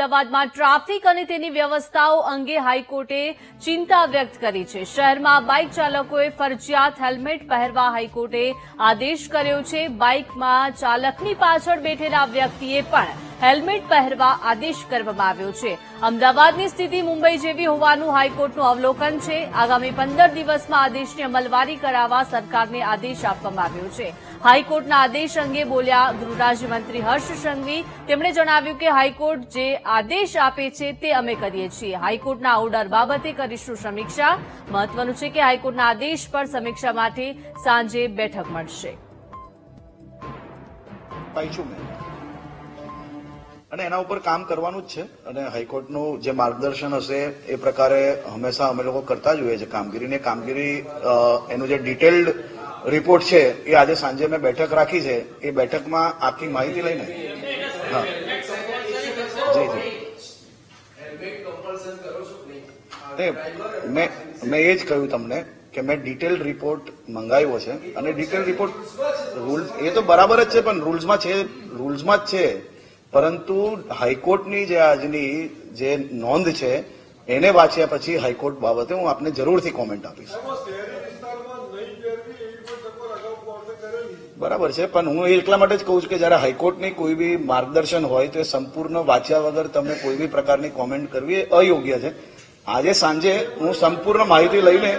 અમદાવાદમાં ટ્રાફિક અને તેની વ્યવસ્થાઓ અંગે હાઈકોર્ટે ચિંતા વ્યક્ત કરી છે. શહેરમાં બાઇક ચાલકોએ ફરજિયાત હેલ્મેટ પહેરવા હાઈકોર્ટે આદેશ કર્યો છે. બાઇકમાં ચાલકની પાછળ બેઠેલા વ્યક્તિએ પણ હેલ્મેટ પહેરવા આદેશ કરવામાં આવ્યો છે. અમદાવાદની સ્થિતિ મુંબઈ જેવી હોવાનું હાઈકોર્ટનું અવલોકન છે. આગામી પંદર દિવસમાં આદેશની અમલવારી કરાવવા સરકારને આદેશ આપવામાં આવ્યો છે. હાઈકોર્ટના આદેશ અંગે બોલ્યા ગૃહરાજ્યમંત્રી હર્ષ સંઘવી. તેમણે જણાવ્યું કે હાઈકોર્ટ જે આદેશ આપે છે તે અમે કરીએ છીએ. હાઈકોર્ટના ઓર્ડર બાબતે કરીશું સમીક્ષા. મહત્વનું છે કે હાઈકોર્ટના આદેશ પર સમીક્ષા માટે સાંજે બેઠક મળશે. અને એના ઉપર કામ કરવાનું જ છે. અને હાઈકોર્ટનું જે માર્ગદર્શન હશે એ પ્રકારે હંમેશા અમે લોકો કરતા જ હોઈએ છીએ કામગીરીને. કામગીરી એનું જે ડિટેલ્ડ રિપોર્ટ છે એ આજે સાંજે મેં બેઠક રાખી છે. એ બેઠકમાં આખી માહિતી લઈને. હા. જી જી. મેં મેં એ જ કહ્યું તમને કે મેં ડિટેલ રિપોર્ટ મંગાવ્યો છે. અને ડિટેલ રિપોર્ટ રૂલ્સ એ તો બરાબર જ છે, પણ રૂલ્સમાં છે, રૂલ્સમાં જ છે. પરંતુ હાઈકોર્ટની જે આજની જે નોંધ છે એને વાંચ્યા પછી હાઈકોર્ટ બાબતે હું આપને જરૂરથી કોમેન્ટ આપીશ. બરાબર છે પણ હું એ એટલા માટે જ કહું છું કે જ્યારે હાઈકોર્ટની કોઈ બી માર્ગદર્શન હોય તો એ સંપૂર્ણ વાંચ્યા વગર તમે કોઈ બી પ્રકારની કોમેન્ટ કરવી એ અયોગ્ય છે. આજે સાંજે હું સંપૂર્ણ માહિતી લઈને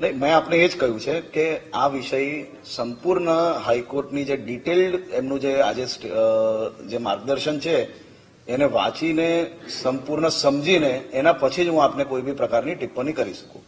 નહીં, મેં આપને એ જ કહ્યું છે કે આ વિષય સંપૂર્ણ હાઈકોર્ટની જે ડિટેલ્ડ એમનું જે આજે જે માર્ગદર્શન છે, એને વાંચીને, સંપૂર્ણ સમજીને એના પછી જ હું આપને કોઈ બી પ્રકારની ટિપ્પણી કરી શકું.